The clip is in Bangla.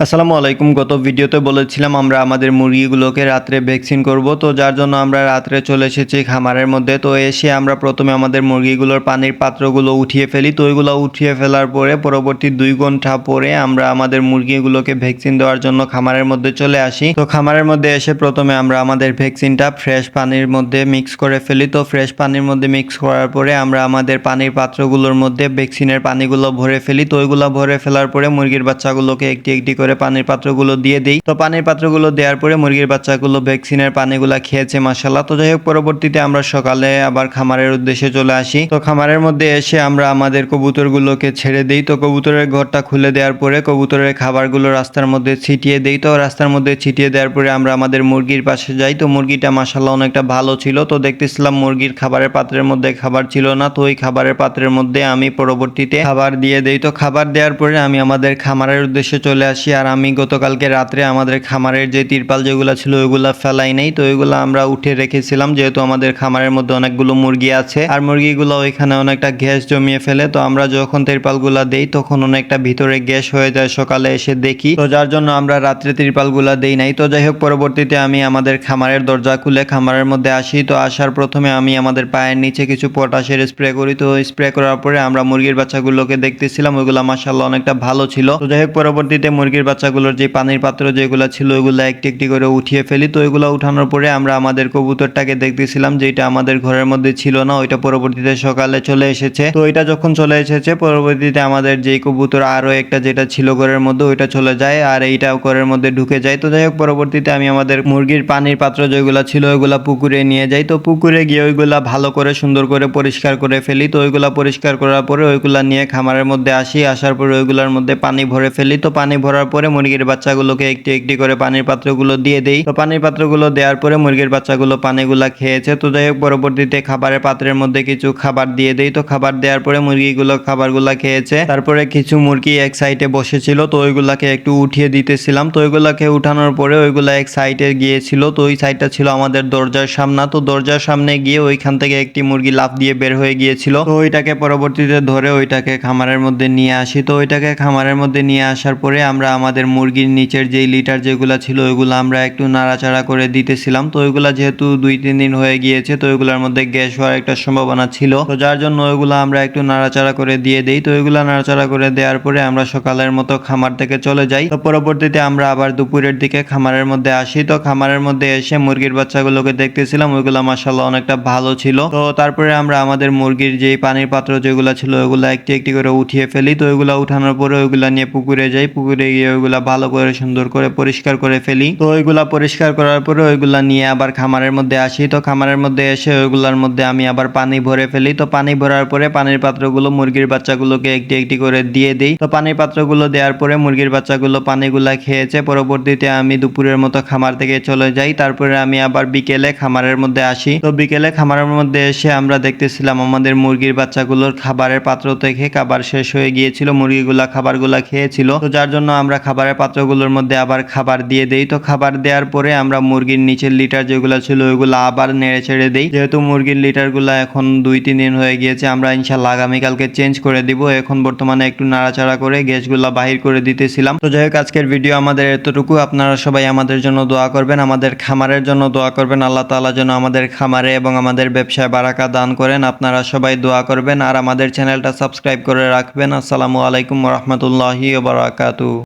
আসসালামু আলাইকুম। গত ভিডিওতে বলেছিলাম আমরা আমাদের মুরগিগুলোকে রাত্রে ভ্যাকসিন করব। তো যার জন্য আমরা রাত্রে চলে এসেছি খামারের মধ্যে। তো এসে আমরা প্রথমে আমাদের মুরগিগুলোর পানির পাত্রগুলো উঠিয়ে ফেলি। তো ওইগুলো উঠিয়ে ফেলার পরে পরবর্তী দুই ঘণ্টা পরে আমরা আমাদের মুরগিগুলোকে ভ্যাকসিন দেওয়ার জন্য খামারের মধ্যে চলে আসি। তো খামারের মধ্যে এসে প্রথমে আমরা আমাদের ভ্যাকসিনটা ফ্রেশ পানির মধ্যে মিক্স করে ফেলি। তো ফ্রেশ পানির মধ্যে মিক্স করার পরে আমরা আমাদের পানির পাত্রগুলোর মধ্যে ভ্যাকসিনের পানিগুলো ভরে ফেলি। তো ওইগুলো ভরে ফেলার পরে মুরগির বাচ্চাগুলোকে একটি একটি করে পানির পাত্রগুলো দিয়ে দিই। তো পানির পাত্রগুলো দেওয়ার পরে মুরগির বাচ্চাগুলো ভ্যাকসিনের পানিগুলা খেয়েছে মাসাল্লাহ তো যাই হোক, পরবর্তীতে আমরা সকালে আবার খামারের উদ্দেশ্যে চলে আসি। তো খামারের মধ্যে এসে আমরা আমাদের কবুতরগুলোকে ছেড়ে দিই। তো কবুতরের ঘরটা খুলে দেওয়ার পরে কবুতরের খাবারগুলো রাস্তার মধ্যে ছিটিয়ে দিই। তো রাস্তার মধ্যে ছিটিয়ে দেওয়ার পরে আমরা আমাদের মুরগির পাশে যাই। তো মুরগিটা মাসাল্লাহ অনেকটা ভালো ছিল। তো দেখতেছিলাম মুরগির খাবারের পাত্রের মধ্যে খাবার ছিল না। তো ওই খাবারের পাত্রের মধ্যে আমি পরবর্তীতে খাবার দিয়ে দেই। তো খাবার দেওয়ার পরে আমি আমাদের খামারের উদ্দেশ্যে চলে আসি। আর আমি গতকালকে রাত্রে আমাদের খামারের যে তিরপাল যেগুলো ছিল, ওইগুলা ফেলাই নেই। তো ওইগুলো আমরা উঠে রেখেছিলাম, যেহেতু আমাদের খামারের মধ্যে অনেকগুলো মুরগি আছে। আর মুরগিগুলো ওইখানে অনেকটা গ্যাস জমিয়ে ফেলে। তো আমরা যখন তিরপালগুলা দেই, তখন অনেকটা ভিতরে গ্যাস হয়ে যায় সকালে এসে দেখি। তো যার জন্য আমরা রাত্রে তিরপালগুলা দেই নাই। তো যাই হোক, পরবর্তীতে আমি আমাদের খামারের দরজা খুলে খামারের মধ্যে আসি। তো আসার প্রথমে আমি আমাদের পায়ের নিচে কিছু পটাশের স্প্রে করি। তো স্প্রে করার পরে আমরা মুরগির বাচ্চাগুলোকে দেখতেছিলাম। ওইগুলো মাসাল্লাহ অনেকটা ভালো ছিল। তো যাই হোক, পরবর্তীতে মুরগির বাচ্চাগুলোর যে পানির পাত্র যেগুলো ছিল ওইগুলো একটি একটি করে উঠিয়ে ফেলি। তো ওইগুলো উঠানোর পরে আমরা আমাদের কবুতরটাকে দেখতেছিলাম যেটা আমাদের ঘরের মধ্যে ছিল না, ওইটা পরবর্তীতে সকালে চলে এসেছে। তো এটা যখন চলে এসেছে, পরবর্তীতে আমাদের যেই কবুতর আরও একটা যেটা ছিল ঘরের মধ্যে, ওইটা চলে যায় আর এইটা ঘরের মধ্যে ঢুকে যায়। তো যাই হোক, পরবর্তীতে আমি আমাদের মুরগির পানির পাত্র যেগুলো ছিল, ওইগুলা পুকুরে নিয়ে যাই। তো পুকুরে গিয়ে ওইগুলা ভালো করে, সুন্দর করে পরিষ্কার করে ফেলি। তো ওইগুলা পরিষ্কার করার পরে ওইগুলা নিয়ে খামারের মধ্যে আসি। আসার পরে ওইগুলোর মধ্যে পানি ভরে ফেলি। তো পানি ভরার পরে মুরগির বাচ্চাগুলোকে একটি একটি করে পানির পাত্রগুলো দিয়ে দেই। তো পানির পাত্রগুলো দেওয়ার পরে মুরগির বাচ্চাগুলো পানিগুলা খেয়েছে। তো যাই হোক, পরবর্তীতে খাবারের পাত্রের মধ্যে কিছু খাবার দিয়ে দেই। তো খাবার দেওয়ার পরে মুরগিগুলো খাবারগুলা খেয়েছে। তারপরে কিছু মুরগি এক সাইডে বসেছিল, তো ওইগুলাকে একটু উঠিয়ে দিতেছিলাম। তো ওইগুলাকে উঠানোর পরে ওইগুলা এক সাইডে গিয়েছিল, তো ওই সাইডটা ছিল আমাদের দরজার সামনে। তো দরজার সামনে গিয়ে ওইখান থেকে একটি মুরগি লাফ দিয়ে বের হয়ে গিয়েছিল। তো ওইটাকে পরবর্তীতে ধরে ওইটাকে খামারের মধ্যে নিয়ে আসি। তো ওইটাকে খামারের মধ্যে নিয়ে আসার পরে আমরা আমাদের মুরগির নিচের যেই লিটার যেগুলো ছিল, ওইগুলো আমরা একটু নাড়াচাড়া করে দিতেছিলাম। তো ওইগুলো যেহেতু দুই, তিন দিন হয়ে গিয়েছে, তো ওইগুলোর মধ্যে গ্যাস হওয়ার একটা সম্ভাবনা ছিল। তো যার জন্য ওইগুলো আমরা একটু নাড়াচাড়া করে দিয়ে দিই। তো ওইগুলো নাড়াচাড়া করে দেওয়ার পরে আমরা সকালের মতো খামার থেকে চলে যাই। তো পরবর্তীতে আমরা আবার দুপুরের দিকে খামারের মধ্যে আসি। তো খামারের মধ্যে এসে মুরগির বাচ্চাগুলোকে দেখতেছিলাম, ওইগুলো মাসাল্লাহ অনেকটা ভালো ছিল। তো তারপরে আমরা আমাদের মুরগির যেই পানির পাত্র যেগুলো ছিল, ওইগুলো একটি একটি করে উঠিয়ে ফেলি। তো ওইগুলো উঠানোর পরে ওইগুলো নিয়ে পুকুরে যাই। পুকুরে গিয়ে ওইগুলা ভালো করে সুন্দর করে পরিষ্কার করে ফেলি। তো ওইগুলা পরিষ্কার করার পরে ওইগুলা নিয়ে আবার খামারের মধ্যে আসি। তো খামারের মধ্যে এসে ওইগুলার মধ্যে আমি আবার পানি ভরে ফেলি। তো পানি ভরার পরে পানির পাত্রগুলো মুরগির বাচ্চাগুলোকে একটি একটি করে দিয়ে দিই। তো পানির পাত্রগুলো দেওয়ার পরে মুরগির বাচ্চাগুলো পানিগুলা খেয়েছে। পরবর্তীতে আমি দুপুরের মতো খামার থেকে চলে যাই। তারপরে আমি আবার বিকেলে খামারের মধ্যে আসি। তো বিকেলে খামারের মধ্যে এসে আমরা দেখতেছিলাম আমাদের মুরগির বাচ্চাগুলোর খাবারের পাত্র থেকে খাবার শেষ হয়ে গিয়েছিল। মুরগিগুলা খাবারগুলা খেয়েছিল। তো যার জন্য আমরা খাবারের পাত্রগুলোর মধ্যে আবার খাবার দিয়ে দেই। তো খাবার দেওয়ার পরে আমরা মুরগির নিচের লিটার যেগুলো ছিল ওইগুলো আবার নেড়ে ছেড়ে দিই। যেহেতু মুরগির লিটারগুলো এখন দুই, তিন দিন হয়ে গিয়েছে, আমরা ইনশাল্লাহ আগামীকালকে চেঞ্জ করে দিব। এখন বর্তমানে একটু নাড়াচাড়া করে গ্যাসগুলো বাহির করে দিতেছিলাম। তো যাই হোক, আজকের ভিডিও আমাদের এতটুকু। আপনারা সবাই আমাদের জন্য দোয়া করবেন, আমাদের খামারের জন্য দোয়া করবেন। আল্লাহ তাআলা যেন আমাদের খামারে এবং আমাদের ব্যবসায় বারাকা দান করেন। আপনারা সবাই দোয়া করবেন। আর আমাদের চ্যানেলটা সাবস্ক্রাইব করে রাখবেন। আসসালামু আলাইকুম রহমতুল্লাহি বারাকাতু